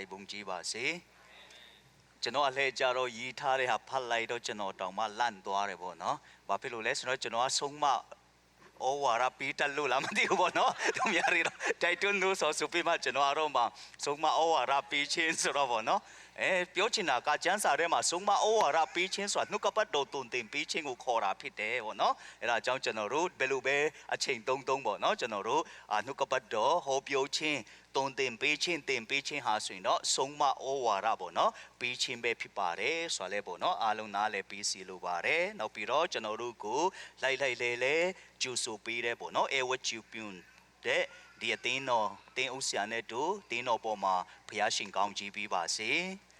ကြီးပုံကြီးပါစေကျွန်တော်အလဲကြတော့ရီးထားတဲ့ဟာဖတ်လိုက်တော့ကျွန်တော်တောင်မှလန့်သွားတယ်ပေါ့နော်ဘာဖြစ်လို့လဲဆိုတော့ကျွန်တော်ကဆုံးမဩဝါရပီးတက်လို့လားမသိဘူးပေါ့နော်သူများတွေတော့တိုက်တွန်းလို့ဆိုဆိုပြီးမှကျွန်တော်အတော့မှဆုံးမဩဝါရပီးချင်းဆိုတော့ပေါ့နော်အဲပြောချင်တာကကျမ်းစာထဲမှာဆုံးမဩဝါဒပေးခြင်းဆိုတာနှုတ်ကပတ်တော်တုန်တင်ပေးခြင်းကိုခေါ်တာဖြစ်တယ်ပေါ့နော်အဲဒါကြောင့်ကျွန်တော်တို့ဘယ်လိုပဲအချိန်သုံးသုံးပေါ့နော်ကျွန်တော်တို့အာနှုတ်ကပတ်တော်ဟောပြောခြင်း တုန်တင်ပေးခြင်းတင်ပေးခြင်းဟာဆိုရင်တော့ဆုံးမဩဝါဒပေါ့နော်ပေးခြင်းပဲဖြစ်ပါတယ်ဆိုတော့လေပေါ့နော်အားလုံးနားလည်းပြီးစီလိုပါတယ်နောက်ပြီးတော့ကျွန်တော်တို့ကိုလိုက်လိုက်လဲလဲကျူဆိုပေးတယ်ပေါ့နော်အဲဝချူပြွန်းတဲ့ဒီအသင်းတော်တင်းဥဆရာနဲ့တို့တင်းတော်ပေါ်မှာဘုရားရှင်ကောင်းကြီးပေးပါစေ။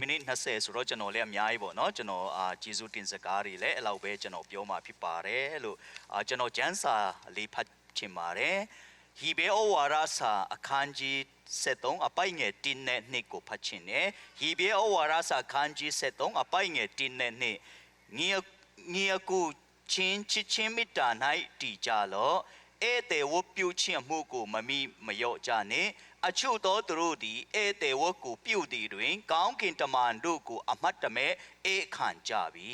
မိနစ်20ဆိုတော့ကျွန်တော်လည်းအများကြီးပေါ့နော်ကျွန်တော်အာဂျေဇုတင်စကားတွေလည်းအဲ့လောက်ပဲကျွန်တော်ပြောမှာဖြစ်ပါတယ်လို့အာကျွန်တော်ကျမ်းစာလေးဖတ်ချင်ပါတယ် ဟီဘေဩဝါဒစာအခန်းကြီး73အပိုင်ငယ်1နဲ့2ကိုဖတ်ချင်တယ်ဟီဘေဩဝါဒစာအခန်းကြီး73အပိုင်ငယ်1နဲ့2ငီငီကူချင်းချစ်ချင်းမိတ္တာ၌တည်ကြလော့ဧည့်သည်ဝတ်ပြုခြင်းမှုကိုမမိမလျော့ကြနှင့်အချို့သောသူတို့သည်ဧည့်သည်ဝတ်ကိုပြုသည်တွင် ကောင်းကင်တမန်တို့ကို အမတ်တမဲ့အေးခံကြပြီ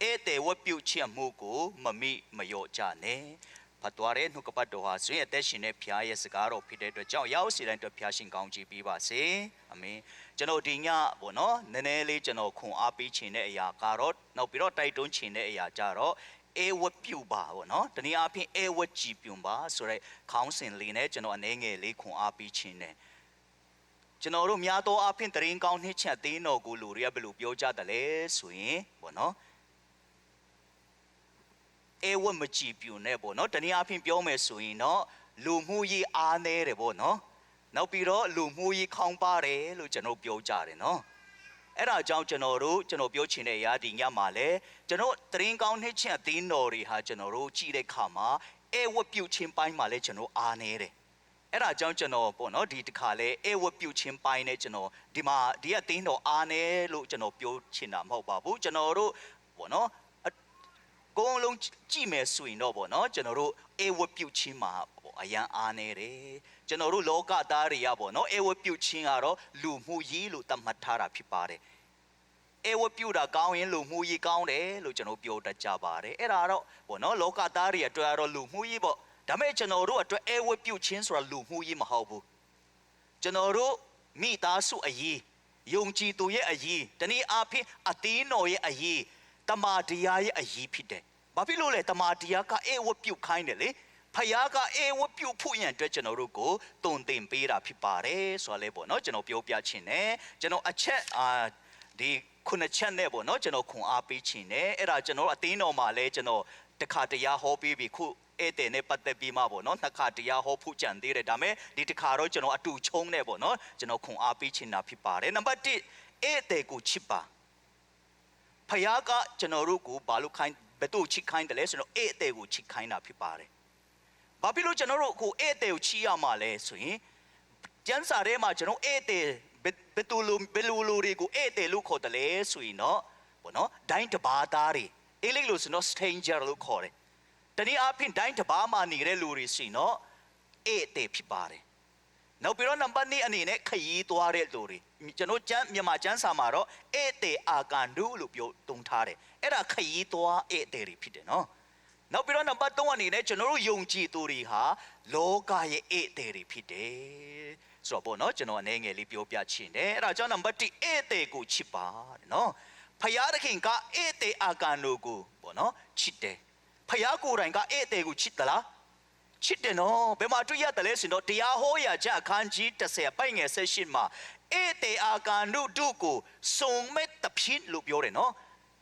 ဧည့်သည်ဝတ်ပြုခြင်းမှုကိုမမိမလျော့ကြနှင့် ဖတ်တော်ရဲနှုတ်ကပတ်တော်ဟာဆွေအသက်ရှင်တဲ့ဖျားရဲ့စကားတော်ဖြစ်တဲ့အတွက်ကြောင့်ရောက်စီတိုင်းအတွက်ဖျားရှင်ကောင်းချီးပေးပါစေအာမင်ကျွန်တော်ဒီညပေါ့နော်နည်းနည်းလေးကျွန်တော်ခွန်အားပေးခြင်းတဲ့အရာကတော့နောက်ပြီးတော့တိုက်တွန်းခြင်းတဲ့အရာကြတော့အေဝတ်ပြုပါဗောနော်တနည်းအားဖြင့်အေဝတ်ကြည်ပြုံပါဆိုတဲ့ခေါင်းစဉ်လေးနဲ့ကျွန်တော်အနေငယ်လေးခွန်အားပေးခြင်းနဲ့ကျွန်တော်တို့များသောအားဖြင့်တရင်ကောင်းနှိမ့်ချက်သေးတော်ကိုလူတွေကဘယ်လိုပြောကြတယ်လဲဆိုရင်ဗောနော် အေဝတ်မကြည်ပြုံနဲ့ဗောနော်တနည်းအားဖြင့်ပြောမယ်ဆိုရင်တော့လူမှုရေးအားနည်းတယ်ဗောနော်နောက်ပြီးတော့လူမှုရေးခေါင်းပါတယ်လို့ကျွန်တော်ပြောကြတယ်နော်အဲ့ဒါကြောင့်ကျွန်တော်တို့ကျွန်တော်ပြောချင်တဲ့အရာဒီညမှာလဲကျွန်တော်တရင်ကောင်းနှိမ့်ချင်းအသင်းတော်တွေဟာကျွန်တော်တို့ကြည့်တဲ့ခါမှာအဲဝတ်ပြုတ်ချင်းပိုင်းမှာလဲကျွန်တော်အားနေတယ်အဲ့ဒါကြောင့်ကျွန်တော်ပေါ့နော်ဒီတစ်ခါလဲအဲဝတ်ပြုတ်ချင်းပိုင်းနဲ့ကျွန်တော်ဒီမှာဒီအသင်းတော်အားနေလို့ကျွန်တော်ပြောချင်တာမဟုတ်ပါဘူးကျွန်တော်တို့ပေါ့နော်အ ကိုယ်လုံးကြည့်မယ်ဆိုရင်တော့ပေါ့နော်ကျွန်တော်တို့အဲဝတ်ပြုတ်ချင်းမှာပေါ့အရန်အားနေတယ်ကျွန်တော်တို့လောကသားတွေကပေါ့နော်အဲဝတ်ပြုတ်ချင်းကတော့လူမှုရေးလို့သတ်မှတ်ထားတာဖြစ်ပါတယ်အဲဝတ်ပြူတာကောင်းရင်လူမှုရေးကောင်းတယ်လို့ကျွန်တော်ပြောတတ်ကြပါတယ်အဲ့ဒါတော့ဘောနော်လောကသားတွေအတွက်ကတော့လူမှုရေးပေါ့ဒါပေမဲ့ကျွန်တော်တို့အတွက်အဲဝတ်ပြူချင်းဆိုတာလူမှုရေးမဟုတ်ဘူးကျွန်တော်တို့မိသားစုအရေးယုံကြည်သူရဲ့အရေးတနည်းအားဖြင့်အသင်းတော်ရဲ့အရေးတမာတရားရဲ့အရေးဖြစ်တယ် ဘာဖြစ်လို့လဲတမာတရားကအဲဝတ်ပြူခိုင်းတယ်လေဖယားကအေဝတ်ပြုတ်ဖို့ရန်အတွက်ကျွန်တော်တို့ကိုတုံတင်ပေးတာဖြစ်ပါတယ်ဆိုတော့လေပေါ့နော်ကျွန်တော်ပြောပြချင်တယ်ကျွန်တော်အချက်အာဒီခုနှစ်ချက်နဲ့ပေါ့နော်ကျွန်တော်ခွန်အားပေးချင်တယ်အဲ့ဒါကျွန်တော်အသင်းတော်မှာလဲကျွန်တော်တခါတရားဟောပေးပြီခုဧည့်သည်နဲ့ပတ်သက်ပြီးမှပေါ့နော်နှစ်ခါတရားဟောဖို့ကြံသေးတယ်ဒါပေမဲ့ဒီတခါတော့ကျွန်တော်အတူချုံးနေပေါ့နော်ကျွန်တော်ခွန်အားပေးချင်တာဖြစ်ပါတယ်နံပါတ်1ဧည့်သည်ကိုချစ်ပါဖယားကကျွန်တော်တို့ကိုဘာလို့ခိုင်း ဘယ်သူချစ်ခိုင်းတယ်လဲဆိုတော့ဧည့်သည်ကိုချစ်ခိုင်းတာဖြစ်ပါတယ်။ဘာဖြစ်လို့ကျွန်တော်တို့အခုဧည့်သည်ကိုချီးရမှာလဲဆိုရင်ကျမ်းစာထဲမှာကျွန်တော်ဧည့်သည်ဘယ်ဘယ်သူလိုဘယ်လိုလိုတွေကိုဧည့်သည်လို့ခေါ်တယ်လဲဆိုရင်တော့ဘောနော်ဒိုင်းတဘာသားတွေအင်္ဂလိပ်လိုဆိုတော့ stranger လို့ခေါ်တယ်။တနည်းအားဖြင့်ဒိုင်းတဘာမှာနေတဲ့လူတွေဆိုရင်တော့ဧည့်သည်ဖြစ်ပါတယ်။နောက်ပြီးတော့နံပါတ်2အနေနဲ့ခရီးသွားတဲ့လူတွေကျွန်တော်ကျမ်းမြန်မာကျမ်းစာမှာတော့ဧည့်သည်အာကန်ဒုလို့ပြောတုံထားတယ်။ အဲ့ဒါခရီးသွားဧည့်သည်တွေဖြစ်တယ်နော်။နောက်ပြီးတော့နံပါတ်3အနေနဲ့ကျွန်တော်တို့ယုံကြည်သူတွေဟာလောကရဲ့ဧည့်သည်တွေဖြစ်တယ်ဆိုတော့ပေါ့နော်ကျွန်တော်အနေငယ်လေးပြောပြချင်တယ်အဲ့ဒါကြောင့်နံပါတ်1ဧည့်သည်ကိုချစ်ပါတဲ့နော်ဖယားသခင်ကဧည့်သည်အာကန်တို့ကိုပေါ့နော်ချစ်တယ်ဖယားကိုယ်တိုင်ကဧည့်သည်ကိုချစ်သလားချစ်တယ်နော်ဘယ်မှာတွေ့ရတယ်လဲဆိုတော့တရားဟောရာကြအခန်းကြီး30ပိုင်ငယ်78မှာဧည့်သည်အာကန်တို့တို့ကိုစုံမဲ့တဖြစ်လို့ပြောတယ်နော်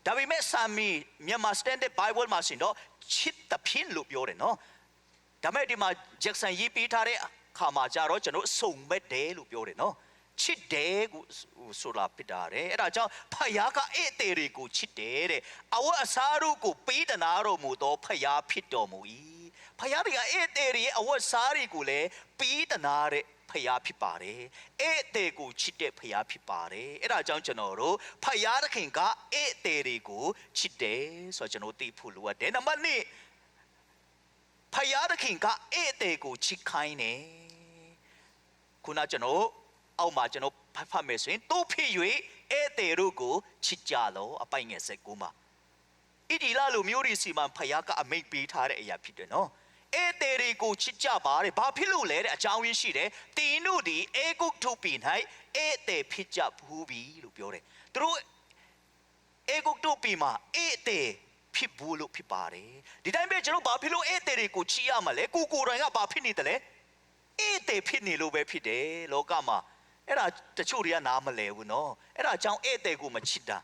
ဒါပေမဲ့ဆာမီမြန်မာ standard bible မှာရှင်တော့ချစ်တဖြင်းလို့ပြောတယ်နော်ဒါပေမဲ့ဒီမှာ Jackson ရေးပေးထားတဲ့အခါမှာကြတော့ကျွန်တော်စုံမဲ့တယ်လို့ပြောတယ်နော်ချစ်တယ်ကိုဆိုတာဖြစ်တာတယ်အဲ့ဒါကြောင့်ဖယားကဧည့်သည်တွေကိုချစ်တယ်တဲ့အဝတ်အစားတို့ကိုပေးတနာတော်မူသောဖယားဖြစ်တော်မူ၏ဖယားတွေကဧည့်သည်တွေရဲ့အဝတ်စားတွေကိုလည်းပေးတနာတဲ့ ဖျားဖြစ်ပါတယ်။ဧည့်သည်ကိုချစ်တဲ့ဖျားဖြစ်ပါတယ်။အဲ့ဒါကြောင့်ကျွန်တော်တို့ဖျားသခင်ကဧည့်သည်တွေကိုချစ်တယ်ဆိုတော့ကျွန်တော်သိဖို့လိုအပ်တယ်။နံပါတ်1ဖျားသခင်ကဧည့်သည်ကိုချစ်ခိုင်းတယ်။ခုနကျွန်တော်အောက်မှာကျွန်တော်ဖတ်ဖတ်မယ်ဆိုရင်တို့ဖြစ်၍ဧည့်သည်တို့ကိုချစ်ကြလောအပိုင်ငယ်ဆက်ကူမှာဣဒီလာလိုမျိုးရီစီမံဖယားကအမိတ်ပေးထားတဲ့အရာဖြစ်တယ်နော် ဧည့်သည်တွေကိုချစ်ကြပါတဲ့ဘာဖြစ်လို့လဲတဲ့အကြောင်းရင်းရှိတယ်တင်းတို့ဒီအေဂုတ်ထုပိ၌ဧည့်သည်ဖြစ်ကြဘူးပြီလို့ပြောတယ်သူတို့အေဂုတ်တုပီမှာအေးတဲ့ဖြစ်ဘူးလို့ဖြစ်ပါတယ်ဒီတိုင်းပဲကျွန်တော်ဘာဖြစ်လို့အေးတဲ့တွေကိုချီရမှာလဲကိုကိုယ်တိုင်ကဘာဖြစ်နေတယ်လဲအေးတဲ့ဖြစ်နေလို့ပဲဖြစ်တယ်လောကမှာအဲ့ဒါတချို့တွေကနားမလဲဘူးနော်အဲ့ဒါကြောင့်အေးတဲ့ကိုမချစ်တာ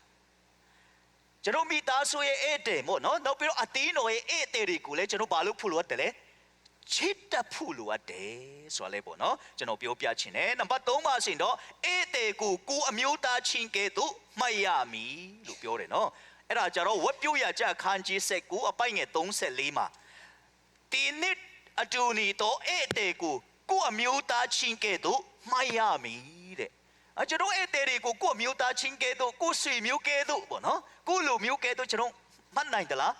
ကျွန်တော်မိသားစုရဲ့အေးတဲ့မို့နော်နောက်ပြီးတော့အတင်းတော်ရဲ့အေးတဲ့တွေကိုလည်းကျွန်တော်ဘာလို့ဖို့လို့ရတယ်လဲချစ်တတ်ဖို့လိုအပ်တယ်ဆိုရလဲပေါ့နော်ကျွန်တော်ပြောပြချင်တယ်နံပါတ်3ပါရှင်တော့အေးတဲ့ကိုကိုအမျိုးသားချင်းကဲ့သို့မှတ်ရမည်လို့ပြောတယ်နော်အဲ့ဒါကြတော့ဝက်ပြိုးရကြခန်းကြီးဆက်ကိုအပိုက်ငယ်34မှာဒီနှစ်အတူနီတော့ဧည့်သည်ကိုကိုအမျိုးသားချင်းကဲ့သို့မှတ်ရမည်တဲ့ အကျွန်တော်ဧည့်သည်တွေကိုကိုအမျိုးသားချင်းကဲ့သို့ကိုဆွေမျိုးကဲ့သို့ပေါ့နော်ကိုလူမျိုးကဲ့သို့ကျွန်တော်မှတ်နိုင်သလား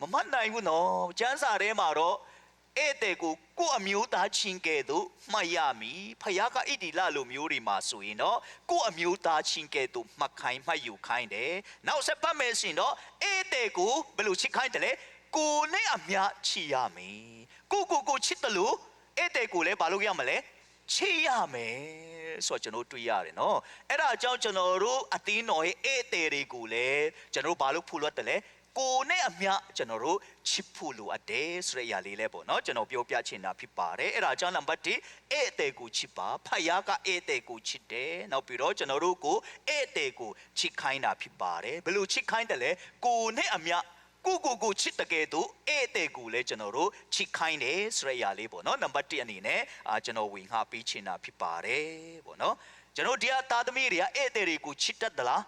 မမှတ်နိုင်ဘူးနော်ကျမ်းစာထဲမှာတော့ဧည့်သည်ကိုကိုယ့်အမျိုးသားချင်းကဲ့သို့မှတ်ရမည်ဖယားကဣတိလလိုမျိုးတွေမှာဆိုရင်တော့ကိုယ့်အမျိုးသားချင်းကဲ့သို့မှတ်ခိုင်းမှတ်ယူခိုင်းတယ်နောက်ဆက်ပတ်မယ်ဆိုရင်တော့ဧည့်သည်ကိုဘယ်လိုချစ်ခိုင်းတယ်လဲကိုနဲ့အမြချစ်ရမယ်ကိုကိုကိုချစ်တယ်လို့ဧည့်သည်ကိုလည်းဘာလို့ရမလဲ ချစ်ရမယ်ဆိုတော့ကျွန်တော်တွေ့ရတယ်နော်အဲ့ဒါကြောင့်ကျွန်တော်တို့အသင်းတော်ရဲ့ဧည့်သည်တွေကိုလည်းကျွန်တော်တို့ဘာလို့ဖူလို့တယ်လဲကိုနဲ့အမြကျွန်တော်တို့ချစ်ဖို့လိုအပ်တယ်ဆိုတဲ့အရာလေးလဲပေါ့နော်ကျွန်တော်ပြောပြချင်တာဖြစ်ပါတယ်အဲ့ဒါကြောင့်နံပါတ်1ဧည့်သည်ကိုချစ်ပါဖယားကဧည့်သည်ကိုချစ်တယ်နောက်ပြီးတော့ကျွန်တော်တို့ကိုဧည့်သည်ကိုချစ်ခိုင်းတာဖြစ်ပါတယ်ဘယ်လိုချစ်ခိုင်းတယ်လဲကိုနဲ့အမြ ကိုကိုကိုချစ်တကယ်တော့ဧည့်သည်ကိုလည်းကျွန်တော်တို့ချစ်ခိုင်းတယ်ဆိုတဲ့အရာလေးပေါ့နော်နံပါတ်1အနေနဲ့အာကျွန်တော်ဝင်ငှပေးချင်တာဖြစ်ပါတယ်ပေါ့နော်ကျွန်တော်ဒီအသားသမီးတွေကဧည့်သည်တွေကိုချစ်တတ်သလား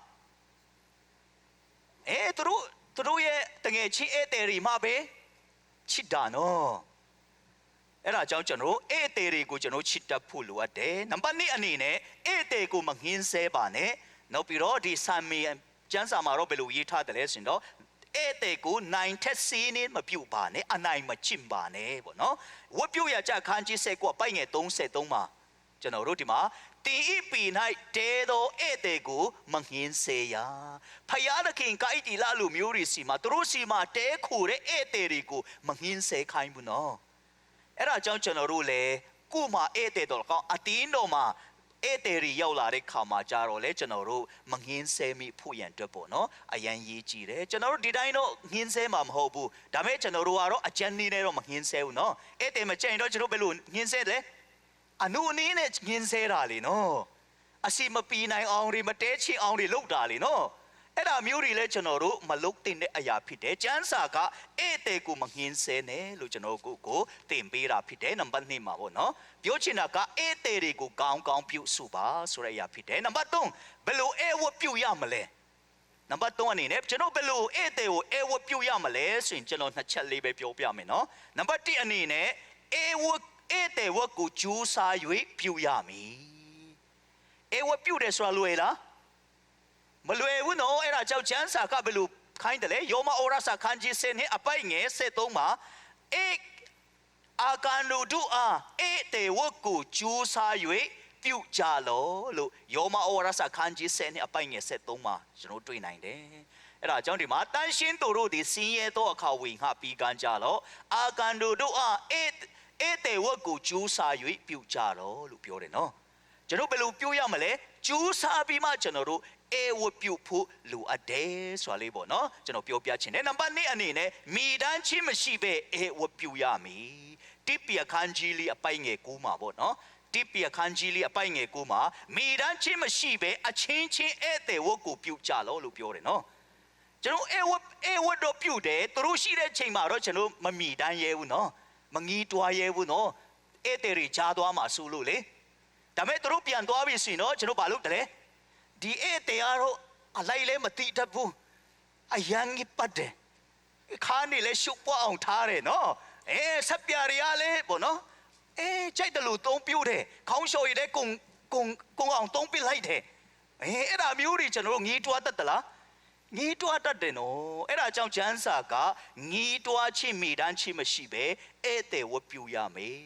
အဲသူတို့သူတို့ရဲ့တငယ်ချင်းဧည့်သည်တွေမှာပဲချစ်တာနော်အဲ့ဒါကြောင့်ကျွန်တော်တို့ဧည့်သည်တွေကိုကျွန်တော်ချစ်တတ်ဖို့လိုအပ်တယ်နံပါတ်2အနေနဲ့ဧည့်သည်ကိုမငင်းဆဲပါနဲ့နောက်ပြီးတော့ဒီဆာမီကျမ်းစာမှာတော့ဘယ်လိုရေးထားတယ်လဲဆိုရင်တော့ ဧည့်သည်ကိုနိုင်ထက်စီးနေမပြုတ်ပါနဲ့အနိုင်မချစ်ပါနဲ့ပေါ့နော်ဝတ်ပြုတ်ရကြခန်းကြီးဆက်ကွပိုက်ငယ်33မှာကျွန်တော်တို့ဒီမှာတင်ဤပီ၌တဲသောဧည့်သည်ကိုမငင်းစေရဖယားသခင်ကိုက်တီလာလူမျိုးတွေစီမှာသူတို့စီမှာတဲခိုတဲ့ဧည့်သည်တွေကိုမငင်းစေခိုင်းဘူးနော်အဲ့ဒါကြောင့်ကျွန်တော်တို့လည်းကို့မှာဧည့်သည်တော်ကောင်းအတင်းတော်မှာ ဧည့်သည်တွေရောက်လာတဲ့ခါမှာကြတော့လေကျွန်တော်တို့မငင်းဆဲမိဖို့ရန်အတွက်ပေါ့နော်အရန်ရေးကြည့်တယ်ကျွန်တော်တို့ဒီတိုင်းတော့ငင်းဆဲမှာမဟုတ်ဘူးဒါပေမဲ့ကျွန်တော်တို့ကတော့အကြံနေနဲ့တော့မငင်းဆဲဘူးနော်ဧည့်သည်မကြိုင်တော့ကျွန်တော်ဘယ်လိုငင်းဆဲလဲအနုအနေနဲ့ငင်းဆဲတာလေနော်အစီမပီနိုင်အောင်တွေမတဲချင်အောင်တွေလုပ်တာလေနော် အဲ့ဒါမျိုးတွေလည်းကျွန်တော်တို့မလုပ်တင်တဲ့အရာဖြစ်တယ်ကျမ်းစာကဧည့်သည်ကိုမငင်းဆဲနဲ့လို့ကျွန်တော်ကိုကိုတင်ပေးတာဖြစ်တယ်နံပါတ်2မှာပေါ့နော်ပြောချင်တာကဧည့်သည်တွေကိုကောင်းကောင်းပြုစုပါဆိုတဲ့အရာဖြစ်တယ်နံပါတ်3ဘယ်လိုဧည့်ဝတ်ပြုရမလဲနံပါတ်3အနေနဲ့ကျွန်တော်ဘယ်လိုဧည့်သည်ကိုဧည့်ဝတ်ပြုရမလဲဆိုရင်ကျွန်တော်နှစ်ချက်လေးပဲပြောပြမယ်နော်နံပါတ်1အနေနဲ့ဧည့်ဝတ်ဧည့်သည်ဝတ်ကိုကြိုးစား၍ပြုရမည်ဧည့်ဝတ်ပြုတယ်ဆိုတာလွယ်လားမလွယ်ဘူးနော်အဲ့ ဒါကြောင့်ကျမ်းစာကဘယ်လိုခိုင်းတယ်လဲယောမဩရစာခန်းကြီးစနဲ့အပိုက်ငယ်73မှာဧအာကန်လူတို့အားဧည့်သည်ဝတ်ကိုကြိုးစား၍ပြုကြလောလို့ယောမဩရစာခန်းကြီးစနဲ့အပိုက်ငယ်73မှာကျွန်တော်တွေ့နိုင်တယ်အဲ့ဒါကြောင့်ဒီမှာတန်ရှင်းသူတို့ဒီစင်းရဲသောအခါဝင်ငှပြီးကမ်းကြလောအာကန်လူတို့အားဧည့်ဧည့်သည်ဝတ်ကိုကြိုးစား၍ပြုကြတော့လို့ပြောတယ်နော်ကျွန်တော်ဘယ်လိုပြုရမလဲကြိုးစားပြီးမှကျွန်တော်တို့ ဧဝတ်ပြုဖို့လိုအပ်တယ်ဆိုတာလေးပေါ့နော်ကျွန်တော်ပြောပြချင်တယ်နံပါတ်1အနေနဲ့မိတန်းချင်းမရှိပဲဧဝတ်ပြုရမည်တိပ္ပယခန်းကြီးလေးအပိုင်ငယ်ကူးမှာပေါ့နော်တိပ္ပယခန်းကြီးလေးအပိုင်ငယ်ကူးမှာမိတန်းချင်းမရှိပဲအချင်းချင်းဧည့်သည်ဝတ်ကိုပြုကြလို့လို့ပြောတယ်နော်ကျွန်တော်အေဝတ်အေဝတ်တော့ပြုတ်တယ်သူတို့ရှိတဲ့ချိန်မှာတော့ကျွန်တော်မမီတန်းရဲဘူးနော်မငီးတွားရဲဘူးနော်ဧည့်သည်တွေကြားသွားမှာစိုးလို့လေဒါပေမဲ့သူတို့ပြန်သွားပြီဆိုရင်တော့ကျွန်တော်ဘာလုပ်တယ်လဲ ဒီဧည့်သည်ကတော့အလိုက်လဲမတိတတ်ဘူးအယံကြီးပတ်တယ်ခါနေလဲရှုပ်ပွားအောင်ထားတယ်နော်အဲဆက်ပြရရလဲပေါ့နော်အဲကြိုက်တယ်လို့သုံးပြိုးတယ်ခေါင်းလျှော်ရည်တဲ့ကုံကုံကုံအောင်သုံးပစ်လိုက်တယ်အဲအဲ့ဒါမျိုးတွေကျွန်တော်တို့ငီးတွားတတ်သလားငီးတွားတတ်တယ်နော်အဲ့ဒါကြောင့်ကျမ်းစာကငီးတွားချင်းမိတန်းချင်းမရှိပဲဧည့်သည်ဝတ်ပြုရမယ်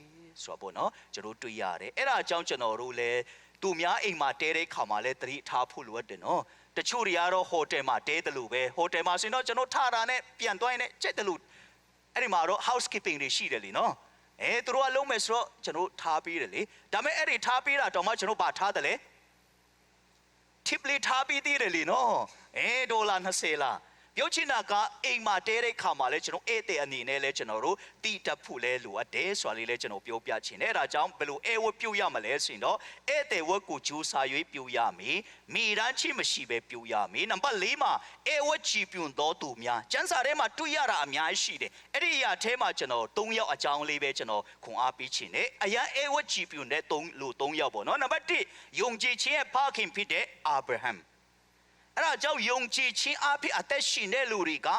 ဆိုတော့ပေါ့နော်ကျွန်တော်တွေ့ရတယ်အဲ့ဒါအကြောင်းကျွန်တော်တို့လည်း သူများအိမ်မှာတဲတဲ့ခါမှာလည်းသတိထားဖို့လိုအပ်တယ်နော်တချို့တွေကတော့ဟိုတယ်မှာတဲတယ်လို့ပဲဟိုတယ်မှာဆိုရင်တော့ကျွန်တော်ထတာနဲ့ပြန်သွားရင်လည်းကြက်တယ်လို့အဲ့ဒီမှာတော့ housekeeping တွေရှိတယ်လीနော်အဲသူတို့ကလုံးမယ်ဆိုတော့ကျွန်တော်ထားပေးတယ်လေဒါပေမဲ့အဲ့ဒီထားပေးတာတော့မှကျွန်တော်ဗာထားတယ်လေ tip လေးထားပြီးသေးတယ်လीနော်အဲဒေါ်လာ20လား ပြောချင်တာကအိမ်မှာတဲတဲ့ခါမှာလဲကျွန်တော်ဧည့်သည်အနေနဲ့လဲကျွန်တော်တို့တိတက်ဖို့လဲလိုအပ်တယ်ဆိုတာလေးလဲကျွန်တော်ပြောပြချင်တယ်အဲဒါကြောင့်ဘယ်လိုအဲဝတ်ပြုတ်ရမလဲဆိုရင်တော့ဧည့်သည်ဝတ်ကိုဂျူးစာ၍ပြုတ်ရမည်မိရန်ချိမရှိပဲပြုတ်ရမည်နံပါတ်၄မှာအဲဝတ်ချီပြုံတော်သူများကျန်းစာထဲမှာတွေ့ရတာအများကြီးရှိတယ်အဲ့ဒီအရာထဲမှာကျွန်တော်၃ယောက်အကြောင်းလေးပဲကျွန်တော်ခွန်အားပေးချင်တယ်အရာအဲဝတ်ချီပြုံတဲ့၃လူ၃ယောက်ပေါ့နော်နံပါတ်၁ယုံကြည်ခြင်းရဲ့ဖခင်ဖြစ်တဲ့အာဗြဟံ အဲ့ဒါကြောင့်ယုံကြည်ခြင်းအဖြစ်အသက်ရှင်တဲ့လူတွေက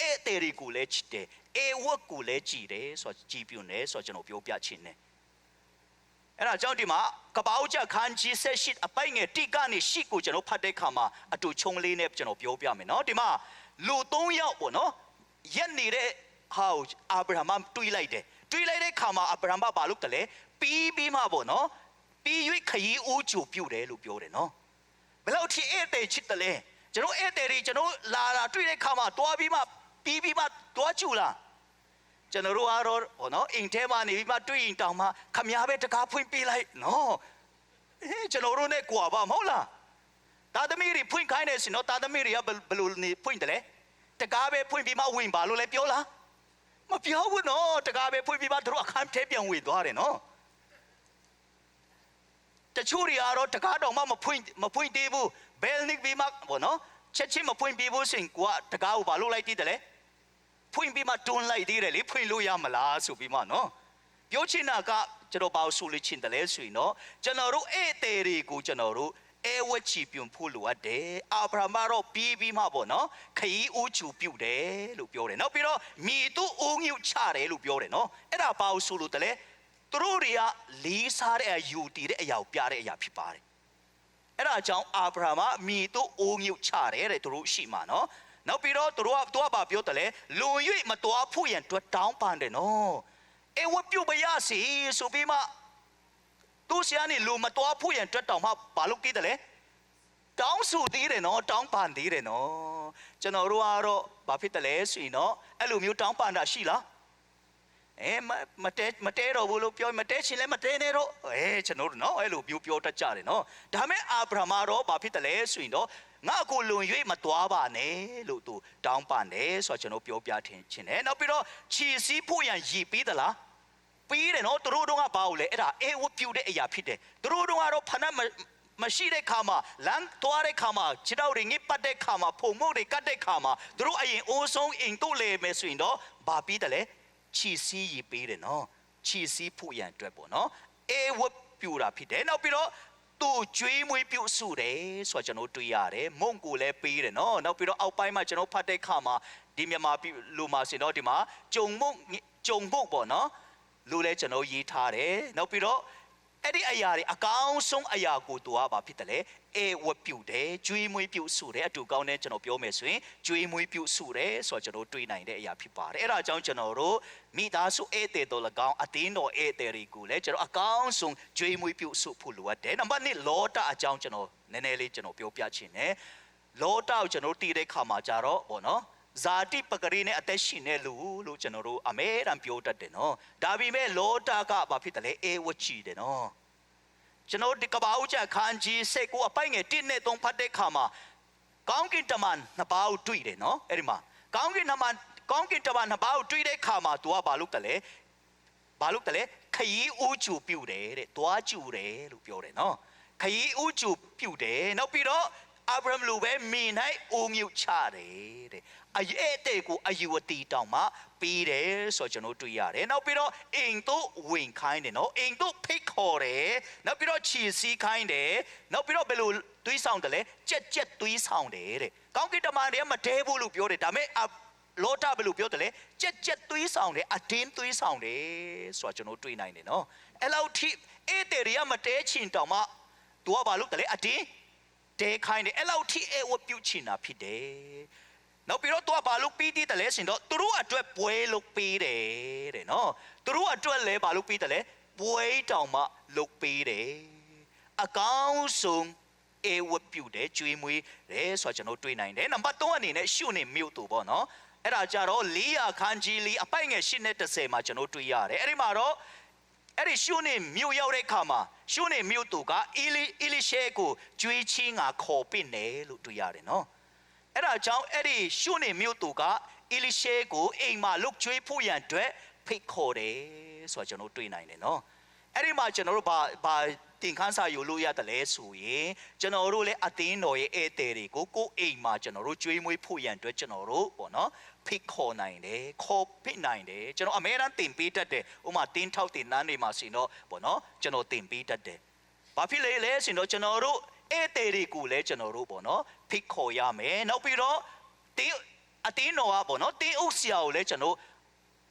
ဧည့်သည်တွေကိုလည်းချစ်တယ်အေဝတ်ကိုလည်းကြည်တယ်ဆိုတော့ကြည်ပြုံတယ်ဆိုတော့ကျွန်တော်ပြောပြချင်တယ်အဲ့ဒါကြောင့်ဒီမှာကပ္ပအောက်ကျခန်းကြီးဆက်ရှိအပိုင်ငယ်တိကနေရှိကိုကျွန်တော်ဖတ်တဲ့ခါမှာအတူချုံလေးနဲ့ကျွန်တော်ပြောပြမယ်เนาะဒီမှာလူ၃ယောက်ပေါ့เนาะရက်နေတဲ့ဟာကိုအာဗြဟံမတွေးလိုက်တယ်တွေးလိုက်တဲ့ခါမှာအာဗြဟံမဘာလုပ်တယ်လဲပြီးပြီးမှပေါ့เนาะပြီး၍ခရီးဦးကြိုပြုတ်တယ်လို့ပြောတယ်เนาะ ဘယ်လောက်ထိဧည့်သည်ချစ်တယ်လဲကျွန်တော်ဧည့်သည်တွေကျွန်တော်လာတာတွေ့တဲ့ခါမှာတွားပြီးမှပြီးပြီးမှတွားချူလာကျွန်တော်တို့ကတော့ဟောနော်အိမ်ထဲမှာနေပြီးမှတွေ့ရင်တောင်မှခမည်းပဲတကားဖွင့်ပေးလိုက်နော်အေးကျွန်တော်တို့နဲ့ကြွာပါမဟုတ်လားတာသမီတွေဖွင့်ခိုင်းနေစင်တော့တာသမီတွေကဘယ်ဘယ်လိုနေဖွင့်တယ်လဲတကားပဲဖွင့်ပြီးမှဝင်ပါလို့လည်းပြောလားမပြောဘူးနော်တကားပဲဖွင့်ပြီးမှတို့အခန်းထဲပြန်ဝင်သွားတယ်နော် တချို့တွေကတော့တကားတော်မှမဖွင့်မဖွင့်သေးဘူးဘယ်နစ်ဘီမဘောနော်ချက်ချင်းမဖွင့်ပေးဘူးဆိုရင်ကိုကတကားကိုဘာလုပ်လိုက်သေးတယ်လဲဖွင့်ပြီးမှတွန်းလိုက်သေးတယ်လေဖွင့်လို့ရမလားဆိုပြီးမှနော်ပြောချင်တာကကျွန်တော်ဘာလို့ဆိုလို့ချင်တယ်လဲဆိုရင်တော့ကျွန်တော်တို့ဧည့်သည်တွေကိုကျွန်တော်တို့အဲဝတ်ချီပြုံဖို့လိုအပ်တယ်အာဗြဟံကတော့ပြီးပြီးမှပေါ့နော်ခရီးဦးချူပြုတ်တယ်လို့ပြောတယ်နောက်ပြီးတော့မြေသူအုံညုတ်ချတယ်လို့ပြောတယ်နော်အဲ့ဒါဘာလို့ဆိုလို့တလဲ သူတို့တွေကလေးစားတဲ့အယူတည်တဲ့အရာကိုပြတဲ့အရာဖြစ်ပါတယ်အဲ့ဒါကြောင့်အာဗြဟံကမိတို့အိုးမြုပ်ချတယ်တဲ့သူတို့ရှိမှာနော်နောက်ပြီးတော့သူတို့ကသူကဘာပြောတယ်လဲလွန်၍မတော်ဖို့ရန်တွတ်တောင်းပန်တယ်နော်အဲဝပြုတ်ပရစီဆိုပြီးမှသူဆရာနေလူမတော်ဖို့ရန်တွတ်တောင်းမှဘာလို့ကြည့်တယ်လဲတောင်းဆိုသေးတယ်နော်တောင်းပန်သေးတယ်နော်ကျွန်တော်တို့ကတော့ဘာဖြစ်တယ်လဲဆိုရင်တော့အဲ့လိုမျိုးတောင်းပန်တာရှိလား အဲမမတဲမတဲတော့ဘူးလို့ပြောမတဲချင်လည်းမတဲနဲ့တော့အဲကျွန်တော်တို့နော်အဲ့လိုမျိုးပြောတတ်ကြတယ်နော်ဒါမဲ့အာဗြဟံတော့ဘာဖြစ်တယ်လဲဆိုရင်တော့ငါကိုလွန်၍မသွားပါနဲ့လို့သူတောင်းပန်တယ်ဆိုတော့ကျွန်တော်ပြောပြထင်ချင်တယ်နောက်ပြီးတော့ခြီစည်းဖို့ရန်ရည်ပြီးသလားပြီးတယ်နော်သူတို့တော့ကဘာလို့လဲအဲ့ဒါအေဝပြူတဲ့အရာဖြစ်တယ်သူတို့တော့ကတော့ဖဏမမရှိတဲ့ခါမှာလမ်းသွားတဲ့ခါမှာခြေထောက်တွေငိပတ်တဲ့ခါမှာဖုံမှုတွေကတ်တဲ့ခါမှာသူတို့အရင်အိုးဆုံးအိမ်တို့လေမယ်ဆိုရင်တော့ဘာပြီးတယ်လဲ ခြီစည်းရည်ပေးတယ်နော်ခြီစည်းဖို့ရန်အတွက်ပေါ့နော်အေဝတ်ပြူတာဖြစ်တယ်နောက်ပြီးတော့သူကျွေးမွေးပြုစုတယ်ဆိုတော့ကျွန်တော်တွေ့ရတယ်မုံကိုလည်းပေးတယ်နော်နောက်ပြီးတော့အောက်ပိုင်းမှာကျွန်တော်ဖတ်တဲ့ခါမှာဒီမြန်မာပြည်လူမှာစင်တော့ဒီမှာဂျုံမုံဂျုံမုံပေါ့နော်လူလည်းကျွန်တော်ရေးထားတယ်နောက်ပြီးတော့ အဲ့ဒီအရာတွေအကောင်းဆုံးအရာကိုသူကဘာဖြစ်တယ်လဲအေဝတ်ပြုတယ်ကျွေးမွေးပြုစုတယ်အတူကောင်းတဲ့ကျွန်တော်ပြောမယ်ဆိုရင်ကျွေးမွေးပြုစုတယ်ဆိုတော့ကျွန်တော်တွေ့နိုင်တဲ့အရာဖြစ်ပါတယ်အဲ့ဒါကြောင့်ကျွန်တော်တို့မိသားစုဧည့်သည်တော်၎င်းအတင်းတော်ဧည့်သည်တွေကိုလည်းကျွန်တော်အကောင်းဆုံးကျွေးမွေးပြုစုဖို့လိုအပ်တယ်နံပါတ်1လောတအကြောင်းကျွန်တော်နည်းနည်းလေးကျွန်တော်ပြောပြချင်တယ်လောတကိုကျွန်တော်တည်တဲ့ခါမှာကြတော့ဗောနော် ဇာတိပကရိနဲ့အသက်ရှင်တဲ့လူလို့ကျွန်တော်တို့အမဲတမ်းပြောတတ်တယ်နော်ဒါပေမဲ့လောတကဘာဖြစ်တယ်လဲအေဝချီတယ်နော်ကျွန်တော်ဒီကဘာဦးချခန်းကြီးစိတ်ကိုအပိုင်ငယ်တင်းနဲ့သုံးဖတ်တဲ့ခါမှာကောင်းကင်တမန်နှစ်ပါးကိုတွေ့တယ်နော်အဲ့ဒီမှာကောင်းကင်တမန်ကောင်းကင်တမန်နှစ်ပါးကိုတွေ့တဲ့ခါမှာ तू ကဘာလုပ်တယ်လဲဘာလုပ်တယ်လဲခရီးဦးကျူပြုတ်တယ်တဲ့သွားကျူတယ်လို့ပြောတယ်နော်ခရီးဦးကျူပြုတ်တယ်နောက်ပြီးတော့ အာဗြဟံလိုပဲမိ၌အိုမြုပ်ချတယ်တဲ့အရဲ့တဲ့ကိုအယူအတီတောင်မှပြီးတယ်ဆိုတော့ကျွန်တော်တွေ့ရတယ်နောက်ပြီးတော့အိမ်တို့ဝင်ခိုင်းတယ်နော်အိမ်တို့ဖိတ်ခေါ်တယ်နောက်ပြီးတော့ခြေစည်းခိုင်းတယ်နောက်ပြီးတော့ဘယ်လိုသွေးဆောင်တယ်လဲကြက်ကြက်သွေးဆောင်တယ်တဲ့ကောင်းကင်တမန်တွေကမတဲဘူးလို့ပြောတယ်ဒါပေမဲ့အလောတာဘယ်လိုပြောတယ်လဲကြက်ကြက်သွေးဆောင်တယ်အတင်းသွေးဆောင်တယ်ဆိုတော့ကျွန်တော်တွေ့နိုင်တယ်နော်အဲ့လောက်ထိအေးတယ်တွေကမတဲချင်တောင်မှ तू ကဘာလုပ်တယ်လဲအတင်း တဲခိုင်းတယ်အဲ့လောက်ထိအဲဝပြုတ်ချင်တာဖြစ်တယ်နောက်ပြီးတော့သူကဘာလို့ပြီးတည်တယ်လဲဆိုရင်တော့သူတို့အတွက်ပွဲလုပ်ပေးတယ်တဲ့နော်သူတို့အတွက်လည်းဘာလို့ပြီးတယ်လဲပွဲတောင်မှလုပ်ပေးတယ်အကောင်းဆုံးအေဝတ်ပြုတယ်ကြွေးမွေးတယ်ဆိုတော့ကျွန်တော်တွေ့နိုင်တယ်နံပါတ်3အနေနဲ့ရှုနေမြို့သူပေါ့နော်အဲ့ဒါကြတော့400ခန်းကြီးလီအပိုင်ငယ်8နဲ့10မှာကျွန်တော်တွေ့ရတယ်အဲ့ဒီမှာတော့ အဲ့ဒီရှုနေမြို့ရောက်တဲ့ခါမှာရှုနေမြို့သူကအီလီအီလီရှဲကိုကြွေးချင်းငါခေါ်ပင့်တယ်လို့တွေ့ရတယ်နော်အဲ့ဒါကြောင့်အဲ့ဒီရှုနေမြို့သူကအီလီရှဲကိုအိမ်မှာလုတ်ကြွေးဖို့ရန်အတွက်ဖိတ်ခေါ်တယ်ဆိုတာကျွန်တော်တွေ့နိုင်တယ်နော်အဲ့ဒီမှာကျွန်တော်တို့ဘာဘာ တင်ခန်းစာယူလို့ရတယ်လဲဆိုရင်ကျွန်တော်တို့လည်းအသင်းတော်ရဲ့ဧည့်သည်တွေကိုကိုယ်အိမ်မှာကျွန်တော်တို့ကြွေးမွေးဖို့ရန်အတွက်ကျွန်တော်တို့ပေါ့နော်ဖိတ်ခေါ်နိုင်တယ်ခေါ်ဖိတ်နိုင်တယ်ကျွန်တော်အများအားတင်ပေးတတ်တယ်ဥပမာတင်းထောက်တင်နန်းတွေမှာဆိုရင်တော့ပေါ့နော်ကျွန်တော်တင်ပေးတတ်တယ်ဘာဖြစ်လဲလဲဆိုရင်တော့ကျွန်တော်တို့ဧည့်သည်တွေကိုလည်းကျွန်တော်တို့ပေါ့နော်ဖိတ်ခေါ်ရမယ်နောက်ပြီးတော့တင်းအတင်းတော်ကပေါ့နော်တင်းအုပ်ဆရာကိုလည်းကျွန်တော်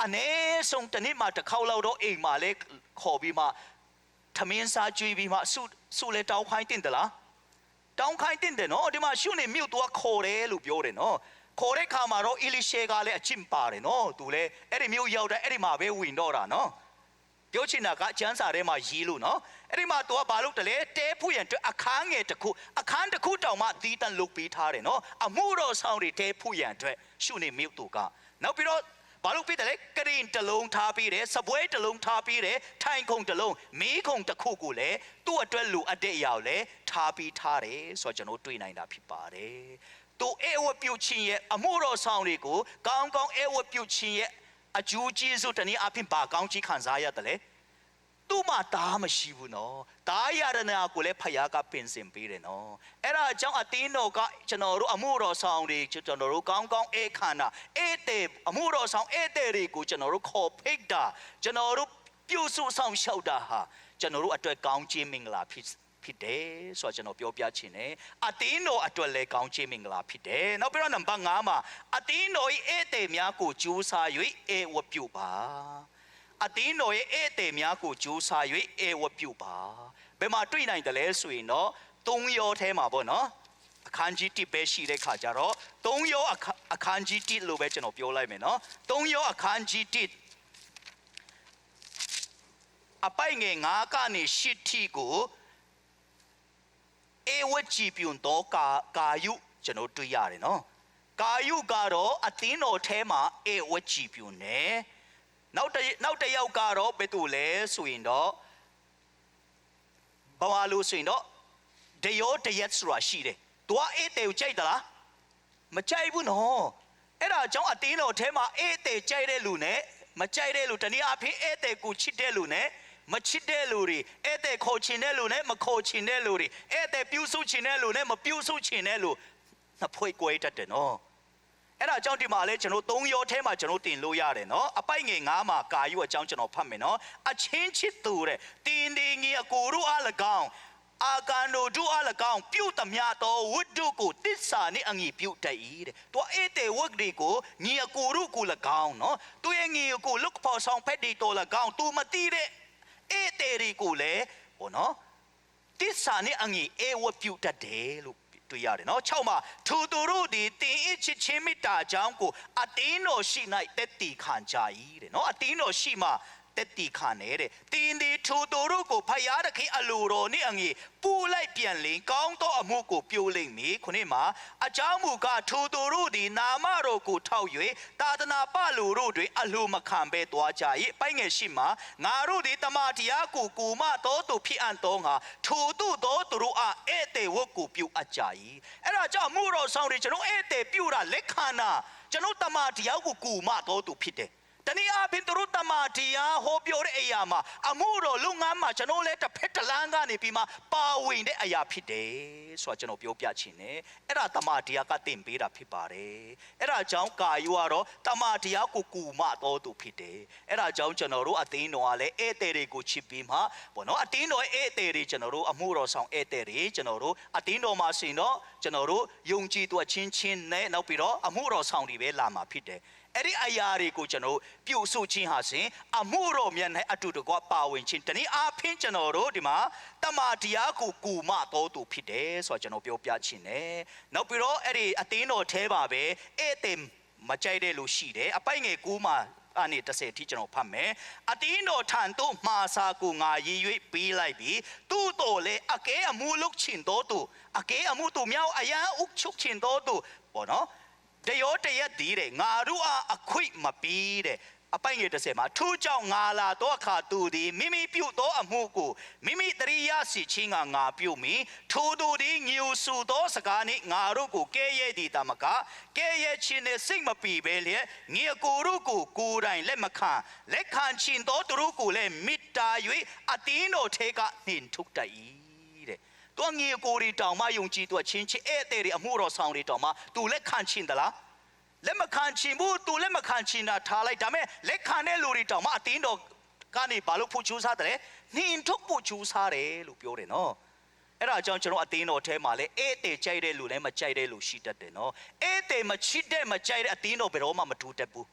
အ ਨੇ ဆုံးတစ်နေ့မှတစ်ခေါက်လောက်တော့အိမ်မှာလဲခေါ်ပြီးမှ ထမင်းစားကြွေးပြီးမှဆုဆုလဲတောင်းခိုင်းတင်တယ်လားတောင်းခိုင်းတင်တယ်နော်ဒီမှာရှုနေမြို့သူကခေါ်တယ်လို့ပြောတယ်နော်ခေါ်တဲ့ခါမှာတော့အီလီရှေကလည်းအချင်းပါတယ်နော်သူလည်းအဲ့ဒီမြို့ရောက်တဲ့အဲ့ဒီမှာပဲဝင်တော့တာနော်ပြောချင်တာကကျန်းစာထဲမှာရေးလို့နော်အဲ့ဒီမှာသူကဘာလို့တလဲတဲဖို့ရန်အတွက်အခန်းငယ်တစ်ခုအခန်းတစ်ခုတောင်မှအသီးတန်လုပ်ပေးထားတယ်နော်အမှုတော်ဆောင်တွေတဲဖို့ရန်အတွက်ရှုနေမြို့သူကနောက်ပြီးတော့ ဘာလို့ပြတယ်လဲကရင်တစ်လုံးထားပြီးတယ်စပွဲတစ်လုံးထားပြီးတယ်ထိုင်ခုံတစ်လုံးမီးခုံတစ်ခုကိုလည်းသူ့အတွက်လူအပ်တဲ့အရာကိုလည်းထားပြီးထားတယ်ဆိုတော့ကျွန်တော်တွေ့နိုင်တာဖြစ်ပါတယ်သူအဲဝတ်ပြုတ်ခြင်းရဲ့အမှုတော်ဆောင်တွေကိုကောင်းကောင်းအဲဝတ်ပြုတ်ခြင်းရဲ့အကျိုးကျေးဇူးတနည်းအားဖြင့်ဘာကောင်းကြီးခံစားရတယ်လဲ သူ့မှာတားမရှိဘူးနော်တားရတနာကိုလည်းဖယားကပင်စင်ပေးတယ်နော်အဲ့ဒါအကြောင့်အတင်းတော်ကကျွန်တော်တို့အမှုတော်ဆောင်တွေကျွန်တော်တို့ကောင်းကောင်းအေးခန္ဓာအေးတဲ့အမှုတော်ဆောင်အေးတဲ့တွေကိုကျွန်တော်တို့ခေါ်ဖိတ်တာကျွန်တော်တို့ပြုစုဆောင်ရှောက်တာဟာကျွန်တော်တို့အတွက်ကောင်းခြင်းမင်္ဂလာဖြစ်ဖြစ်တယ်ဆိုတော့ကျွန်တော်ပြောပြချင်တယ်အတင်းတော်အတွက်လည်းကောင်းခြင်းမင်္ဂလာဖြစ်တယ်နောက်ပြီးတော့နံပါတ်5မှာအတင်းတော်၏အေးတဲ့များကိုကြိုးစား၍အေးဝတ်ပြုပါ အတင်းတော်ရဲ့ဧည့်သည်များကိုကြိုးစား၍ဧဝပြုပါဘယ်မှာတွေ့နိုင်တယ်လဲဆိုရင်တော့သုံးရောထဲမှာပေါ့နော်အခန်းကြီး1ပဲရှိတဲ့ခါကျတော့သုံးရောအခအခန်းကြီး1လို့ပဲကျွန်တော်ပြောလိုက်မယ်နော်သုံးရောအခန်းကြီး1အပိုင်ငယ်9ကနေ10ထိကိုဧဝကြည်ပြုံတော့ကာကာယုကျွန်တော်တွေ့ရတယ်နော်ကာယုကတော့အသင်းတော်ထဲမှာဧဝကြည်ပြုံတယ် နောက်တစ်နောက်တစ်ယောက်ကတော့ဘယ်သူလဲဆိုရင်တော့ဘာဝလို့ဆိုရင်တော့ဒယောတရက်ဆိုတာရှိတယ်။ तू ကအေးတေကိုကြိုက်သလားမကြိုက်ဘူးနော်။အဲ့ဒါကြောင့်အတင်းတော်ထဲမှာအေးတေကြိုက်တဲ့လူနဲ့မကြိုက်တဲ့လူတနည်းအားဖြင့်အေးတေကိုချစ်တဲ့လူနဲ့မချစ်တဲ့လူတွေဧည့်သည်ခေါ်ချင်တဲ့လူနဲ့မခေါ်ချင်တဲ့လူတွေဧည့်သည်ပြုစုချင်တဲ့လူနဲ့မပြုစုချင်တဲ့လူနှစ်ဖွဲ့꿰တတ်တယ်နော် အဲ့ဒါအကြောင့်ဒီမှာလဲကျွန်တော်သုံးရောထဲမှာကျွန်တော်တင်လို့ရတယ်နော်အပိုက်ငယ်ငါးမှာကာယုအကြောင်းကျွန်တော်ဖတ်မယ်နော်အချင်းချစ်သူတဲ့တင်းတင်းကြီးအကိုတို့အား၎င်းအာကန်တို့တို့အား၎င်းပြုတ်သမျှသောဝတ္ထုကိုတစ္ဆာနှင့်အငြိပြုတ်တတ်၏တဲ့သူအေးတဲ့ဝတ်တွေကိုညီအကိုတို့ကို၎င်းနော်သူရဲ့ညီအကိုလုတ်ဖော်ဆောင်ဖက်ဒီတော်၎င်းသူမတိတဲ့အေးတဲ့တွေကိုလည်းဟောနော်တစ္ဆာနဲ့အငြိအေဝပြုတ်တတ်တယ်လို့ တွေ့ရတယ်နော်6မှာသူသူတို့ဒီတင်အချစ်ချင်းမေတ္တာအကြောင်းကိုအတင်းတော်ရှိ၌တက်တီခံကြ၏တဲ့နော်အတင်းတော်ရှိမှ တက်တီခံနေတဲ့တင်းဒီသူသူတို့ကိုဖယားတခင်အလိုတော်နဲ့အငြိပူလိုက်ပြန်လင်ကောင်းသောအမှုကိုပြုလိမ့်မည်ခုနှစ်မှာအကြောင်းမူကားသူသူတို့ဒီနာမတော်ကိုထောက်၍သာသနာပလူတို့တွင်အလိုမခံဘဲသွားကြ၏အပိုင်ငယ်ရှိမှာငါတို့ဒီတမန်တရားကိုကိုမတော်သူဖြစ်အံ့တော်ငါထိုသူတော်သူတို့အားဧည့်သည်ဝတ်ကိုပြုအပ်ကြ၏အဲ့ဒါကြောင့်မှုတော်ဆောင်တွေကျွန်တော်ဧည့်သည်ပြုတာလက်ခံတာကျွန်တော်တမန်တရားကိုကိုမတော်သူဖြစ်တယ် တနည်းအားဖြင့်သူတို့တမာတရားဟောပြောတဲ့အရာမှာအမှုတော်လုပ်ငန်းမှာကျွန်တော်လည်းတစ်ဖက်တစ်လမ်းကနေပြီးမှပါဝင်တဲ့အရာဖြစ်တယ်ဆိုတာကျွန်တော်ပြောပြချင်တယ်အဲ့ဒါတမာတရားကတင်ပေးတာဖြစ်ပါတယ်အဲ့ဒါကြောင့်ကာယုကတော့တမာတရားကိုကူမတော်သူဖြစ်တယ်အဲ့ဒါကြောင့်ကျွန်တော်တို့အသင်းတော်ကလည်းဧည့်သည်တွေကိုချစ်ပြီးမှဘောနော်အသင်းတော်ဧည့်သည်တွေကျွန်တော်တို့အမှုတော်ဆောင်ဧည့်သည်တွေကျွန်တော်တို့အသင်းတော်မှာဆိုရင်တော့ကျွန်တော်တို့ယုံကြည်သူအချင်းချင်းနဲ့နောက်ပြီးတော့အမှုတော်ဆောင်တွေပဲလာမှာဖြစ်တယ် အဲ့ဒီအရာတွေကိုကျွန်တော်ပြုစုခြင်းဟာဆိုရင်အမှုတော်မြတ်၌အတူတကွပါဝင်ခြင်းတနည်းအားဖြင့်ကျွန်တော်တို့ဒီမှာတမန်တရားကိုကူမတော်သူဖြစ်တယ်ဆိုတော့ကျွန်တော်ပြောပြခြင်းနဲ့နောက်ပြီးတော့အဲ့ဒီအသင်းတော်แท้ပါပဲအဲ့တဲ့မကြိုက်တဲ့လူရှိတယ်အပိုင်ငယ်ကူမှာအနေ30အထိကျွန်တော်ဖတ်မယ်အတင်းတော်ထံသို့မှာစာကိုငါရည်၍ပေးလိုက်ပြီးသူ့တော်လေအကဲအမှုလုချင်တော်သူအကဲအမှုသူမြောက်အယံဥချုပ်ချင်တော်သူပေါ့နော် တရောတရက်ဒီတဲ့ငါတို့အားအခွင့်မပေးတဲ့အပိုင်ငယ်30မှာထူးကြောင့်ငါလာတော့အခါသူသည်မိမိပြုသောအမှုကိုမိမိတရိယာစီချင်းကငါပြုမိထိုသူသည်ညူဆူသောစကားနှင့်ငါတို့ကိုကဲရဲ့သည်တမကကဲရဲ့ခြင်းနဲ့စိတ်မပီပဲလျက်ငေကိုတို့ကိုကိုယ်တိုင်လက်မခံလက်ခံခြင်းသောသူတို့ကိုလည်းမေတ္တာ၍အတင်းတော်ထဲကနှင်ထုတ်တတ်၏တဲ့။ သူငေကိုရီတောင်မှယုံကြည်သူချင်းချင်းအဲ့တဲ့တွေအမှုတော်ဆောင်တွေတောင်မှသူလက်ခံခြင်းသလား။လက်မခံချင်ဘူးသူလက်မခံချင်တာထားလိုက်ဒါပေမဲ့လက်ခံတဲ့လူတွေတောင်မှအတင်းတော်ကနေဘာလို့ဖို့ချူးစားတယ်လဲနှင်ထုတ်ဖို့ချူးစားတယ်လို့ပြောတယ်နော်အဲ့ဒါကြောင့်ကျွန်တော်အတင်းတော်ထဲမှာလဲအေးတေကြိုက်တဲ့လူလည်းမကြိုက်တဲ့လူရှိတတ်တယ်နော်အေးတေမချစ်တဲ့မကြိုက်တဲ့အတင်းတော်ဘယ်တော့မှမထူးတတ်ဘူး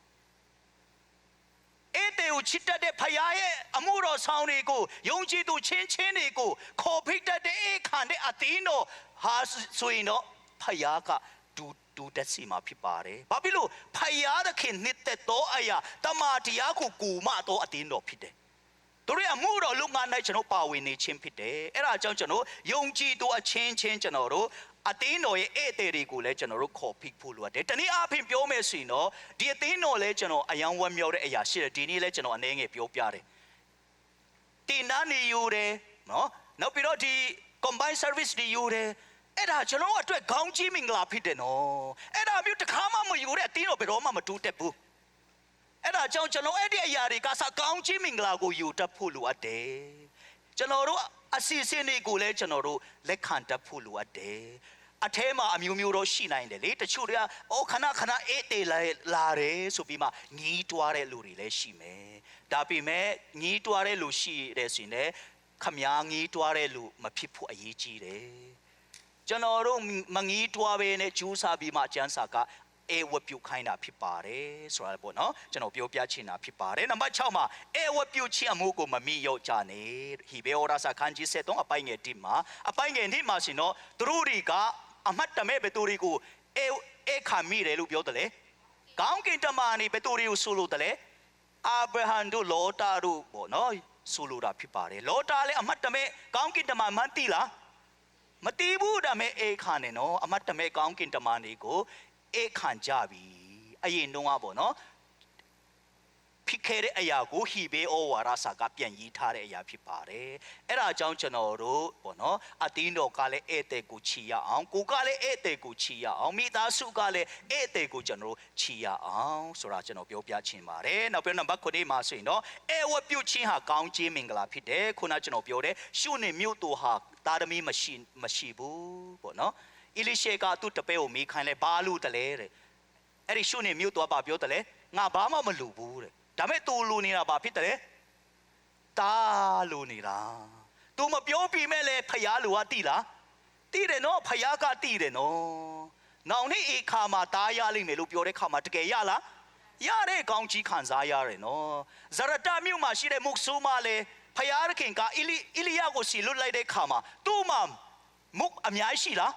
အေးတေကိုချစ်တတ်တဲ့ဖခင်ရဲ့အမှုတော်ဆောင်တွေကိုယုံကြည်သူချင်းချင်းတွေကိုခေါ်ဖိတ်တတ်တဲ့အေးခံတဲ့အတင်းတော်ဟာဆိုရင်တော့ဖခင်ကဒူဒူတက်စီမှာဖြစ်ပါတယ်။ဘာဖြစ်လို့ဖယားသခင်နှစ်သက်သောအရာတမာတရားကိုကူမသောအတင်းတော်ဖြစ်တယ်။တို့ရဲ့အမှုတော်လုပ်ငန်း၌ကျွန်တော်ပါဝင်နေခြင်းဖြစ်တယ်။အဲ့ဒါကြောင့်ကျွန်တော်ယုံကြည်သူအချင်းချင်းကျွန်တော်တို့ အသင်းတော်ရဲ့ဧည့်သည်တွေကိုလည်းကျွန်တော်တို့ခေါ်ဖိဖို့လိုအပ်တယ်။တနည်းအားဖြင့်ပြောမယ်ဆိုရင်တော့ဒီအသင်းတော်လည်းကျွန်တော်အယံဝမ်းမြောက်တဲ့အရာရှိတယ်။ဒီနေ့လည်းကျွန်တော်အနေငယ်ပြောပြတယ်။တင်နာနေယူတယ်နော်။နောက်ပြီးတော့ဒီ combined service တွေယူတယ်။အဲ့ဒါကျွန်တော်တို့အတွက်ခေါင်းကြီးမင်္ဂလာဖြစ်တယ်နော်အဲ့ဒါမျိုးတစ်ခါမှမယူတဲ့အတင်းတော့ဘယ်တော့မှမတူးတက်ဘူးအဲ့ဒါကြောင့်ကျွန်တော်အဲ့ဒီအရာတွေကစကောင်းကြီးမင်္ဂလာကိုယူတတ်ဖို့လိုအပ်တယ် ကျွန်တော်တို့အစီအစဉ်တွေကိုလည်းကျွန်တော်တို့လက်ခံတတ်ဖို့လိုအပ်တယ်အထဲမှာအမျိုးမျိုးတော့ရှိနိုင်တယ်လေတချို့တွေကအော်ခဏခဏအေးတေးလာလာတယ်ဆိုပြီးမှညီးတွားတဲ့လူတွေလည်းရှိမယ်ဒါပေမဲ့ညီးတွားတဲ့လူရှိတယ်ဆိုရင်လည်းခမားညီးတွားတဲ့လူမဖြစ်ဖို့အရေးကြီးတယ်ကျွန်တော်တို့မငီးတွားပဲနဲ့ကျူးစာပြီးမှအကျန်းစာက အဲဝတ်ပြုတ်ခိုင်းတာဖြစ်ပါတယ်ဆိုတာပေါ့နော်ကျွန်တော်ပြောပြချင်တာဖြစ်ပါတယ်နံပါတ်6မှာအဲဝတ်ပြုတ်ခြင်းအမှုကိုမမိရောက်ကြနဲ့ဟိဘေဩရာစာခန်းကြီး73အပိုင်းငယ်1မှာအပိုင်းငယ်2မှာရှင်တော့သူတို့တွေကအမတ်တမဲ့ဘယ်သူတွေကိုအဲအဲခံမိတယ်လို့ပြောတယ်လေကောင်းကင်တမန်နေဘယ်သူတွေကိုဆိုလို့တယ်လေအာဗြဟံတို့လောတာတို့ပေါ့နော်ဆိုလိုတာဖြစ်ပါတယ်လောတာလည်းအမတ်တမဲ့ကောင်းကင်တမန်မှန်းသိလားမတီးဘူးဒါမဲ့အေးခါနေနော်အမတ်တမဲကောင်းကင်တမန်တွေကို အေးခံကြပြီအရင်တုန်းကပေါ့နော်ဖြစ်ခဲ့တဲ့အရာကိုဟီဘေဩဝါရစာကပြန်ရေးထားတဲ့အရာဖြစ်ပါတယ်အဲ့ဒါကြောင့်ကျွန်တော်တို့ပေါ့နော်အတင်းတော်ကလည်းဧည့်သည်ကိုချီရအောင်ကိုကလည်းဧည့်သည်ကိုချီရအောင်မိသားစုကလည်းဧည့်သည်ကိုကျွန်တော်တို့ချီရအောင်ဆိုတာကျွန်တော်ပြောပြချင်ပါတယ်နောက်ပြီးနံပါတ်9မှာဆိုရင်တော့အဲဝတ်ပြုတ်ခြင်းဟာကောင်းခြင်းမင်္ဂလာဖြစ်တယ်ခုနကျွန်တော်ပြောတယ်ရှုနေမြို့သူဟာတာသမီမရှိမရှိဘူးပေါ့နော် အီလိရှေကသူ့တပည့်ကိုမိခိုင်းလဲဘာလို့တလဲတဲ့အဲ့ဒီရှုနေမြို့သွားပါပြောတယ်လေငါဘာမှမလူဘူးတဲ့ဒါမဲ့သူလူနေတာဘာဖြစ်တယ်တာလူနေတာ तू မပြောပြီးမဲ့လေဖယားလူကတိလားတိတယ်နော်ဖယားကတိတယ်နော်နောင်နေ့ဧခါမှာတားရလိမ့်မယ်လို့ပြောတဲ့ခါမှာတကယ်ရလားရတဲ့ကောင်းကြီးခံစားရတယ်နော်ဇရတမြို့မှာရှိတဲ့မုတ်ဆိုးမလည်းဖယားခင်ကအီလီအီလီယာကိုစီလွတ်လိုက်တဲ့ခါမှာသူ့မှာမုတ်အများရှိလား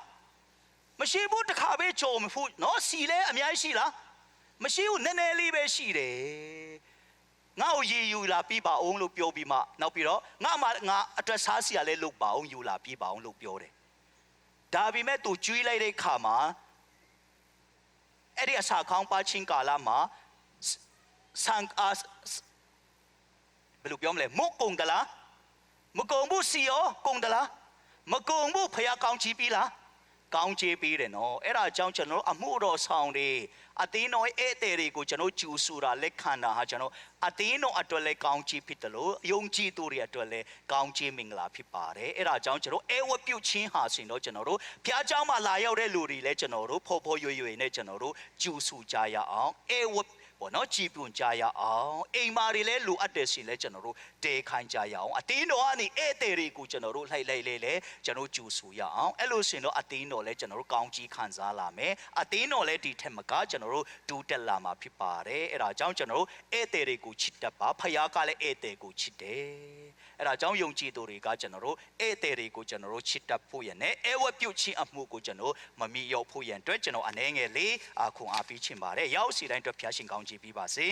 မရှိဘူးတခါပဲကြုံမဖို့နော်စီလဲအများရှိလားမရှိဘူးနည်းနည်းလေးပဲရှိတယ်ငါ့ကိုရေယူလာပြီးပါအောင်လို့ပြောပြီးမှနောက်ပြီးတော့ငါမှငါအတွက်စားစီရလဲလုပ်ပါအောင်ယူလာပြီးပါအောင်လို့ပြောတယ်ဒါပေမဲ့သူကျွေးလိုက်တဲ့ခါမှာအဲ့ဒီအစာခေါင်းပါချင်းကာလမှာဆန်အာဘယ်လိုပြောမလဲမုတ်ကုံတလားမကုံဘူးစီရောကုံတလားမကုံဘူးဖះကောင်းချီးပြီလား ကောင်းချေးပေးတယ်နော်အဲ့ဒါကြောင့်ကျွန်တော်အမှုတော်ဆောင်တွေအသင်းတော်ရဲ့ဧည့်သည်တွေကိုကျွန်တော်ကြူဆူတာလက်ခံတာဟာကျွန်တော်အသင်းတော်အတွက်လည်းကောင်းချီးဖြစ်တယ်လို့ယုံကြည်သူတွေအတွက်လည်းကောင်းချီးမင်္ဂလာဖြစ်ပါတယ်အဲ့ဒါကြောင့်ကျွန်တော်အဲဝတ်ပြုတ်ချင်းဟာဆိုရင်တော့ကျွန်တော်တို့ဖျားเจ้าမှာလာရောက်တဲ့လူတွေလည်းကျွန်တော်တို့ဖော်ဖော်ရွရွနဲ့ကျွန်တော်တို့ကြူဆူကြရအောင်အဲဝတ် ပေါ့နော်ကြည်ပွန်ကြရအောင်အိမ်မာတွေလည်းလိုအပ်တယ်ဆိုရင်လည်းကျွန်တော်တို့တဲခိုင်းကြရအောင်အတင်းတော်ကနေဧည့်သည်တွေကိုကျွန်တော်တို့လှိုက်လိုက်လေလေကျွန်တော်တို့ကြူဆူရအောင်အဲ့လိုဆိုရင်တော့အတင်းတော်လည်းကျွန်တော်တို့ကောင်းကြီးခံစားလာမယ်အတင်းတော်လည်းဒီထက်မကကျွန်တော်တို့ဒူးတက်လာမှာဖြစ်ပါတယ်အဲ့ဒါကြောင့်ကျွန်တော်တို့ဧည့်သည်တွေကိုချစ်တတ်ပါဖခင်ကလည်းဧည့်သည်ကိုချစ်တယ်အဲ့ဒါကြောင့်ယုံကြည်သူတွေကကျွန်တော်တို့ဧည့်သည်တွေကိုကျွန်တော်တို့ချစ်တတ်ဖို့ရနဲ့အဲဝတ်ပြုတ်ခြင်းအမှုကိုကျွန်တော်မမီရောက်ဖို့ရန်အတွက်ကျွန်တော်အနေငယ်လေးအခုအားပေးချင်ပါတယ်ရောက်စီတိုင်းအတွက်ဖျားရှင်ကောင်းချီးပေးပါစေ